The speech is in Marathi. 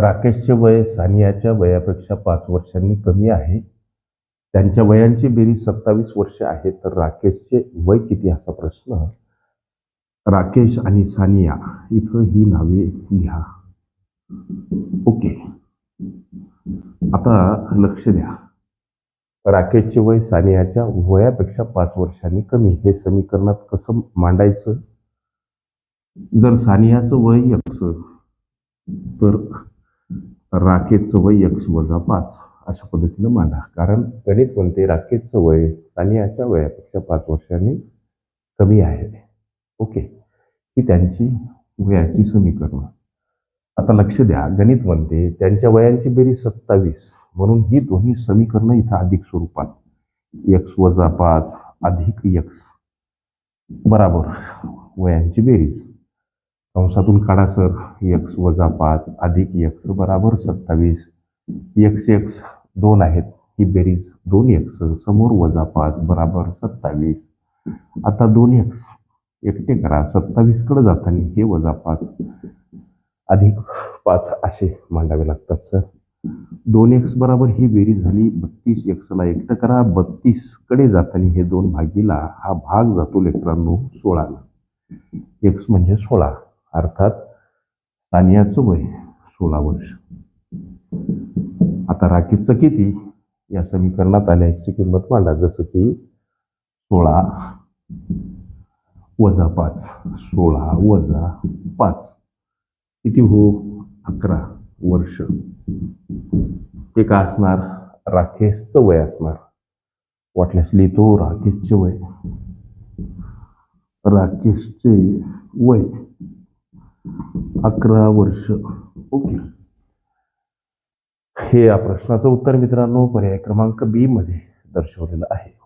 राकेशचे वय सानियाच्या वयापेक्षा पाच वर्षांनी कमी आहे. त्यांच्या वयांची बेरीज सत्तावीस वर्ष आहे. तर राकेशचे वय किती असा प्रश्न? राकेश आणि सानिया इथं ही नावे लिहा. ओके. आता लक्ष द्या. राकेशचे वय सानियाच्या वयापेक्षा पाच वर्षांनी कमी. हे समीकरणात कसं मांडायचं? जर सानियाचं वय एक्स तर राकेशचं वय यक्स वजा पाच अशा पद्धतीनं मांडा. कारण गणित म्हणते राकेशचं वय सानियाच्या वयापेक्षा पाच वर्षांनी कमी आहे. ओके. ही त्यांची वयाची समीकरणं. आता लक्ष द्या गणित म्हणते त्यांच्या वयांची बेरीज सत्तावीस. म्हणून ही दोन्ही समीकरणं इथं अधिक स्वरूपात. एक्स वजा पाच अधिक यक्स बराबर. वयांची बेरीज. कंसातून काढा सर. यक्स वजा पाच अधिक यक्स बराबर सत्तावीस. यक्स यक्स दोन आहेत. ही बेरीज दोन यक्स समोर वजा पाच बराबर सत्तावीस. आता दोन यक्स एकटे करा. सत्तावीसकडे जाताना हे वजा पाच अधिक पाच असे मांडावे लागतात सर. दोन एक्स बराबर ही बेरीज झाली बत्तीस एक्सला एकटं करा. बत्तीसकडे जाताना हे दोन भागीला हा भाग जातो लेकरांनो सोळाला. एक्स म्हणजे सोळा. अर्थात तानियाचं वय सोळा वर्ष. आता राखीचं किती? या समीकरणात आल्या किंमत मांडा जसं की सोळा वजा पाच सोळा वजा पाच. किती हो? अकरा वर्ष. ते का असणार राकेशचं वय असणार. वाटल्यास लिहितो राकेशचे वय. राकेशचे वय अकरा वर्ष. ओके. हे या प्रश्नाचं उत्तर मित्रांनो पर्याय क्रमांक बी मध्ये दर्शवलेलं आहे.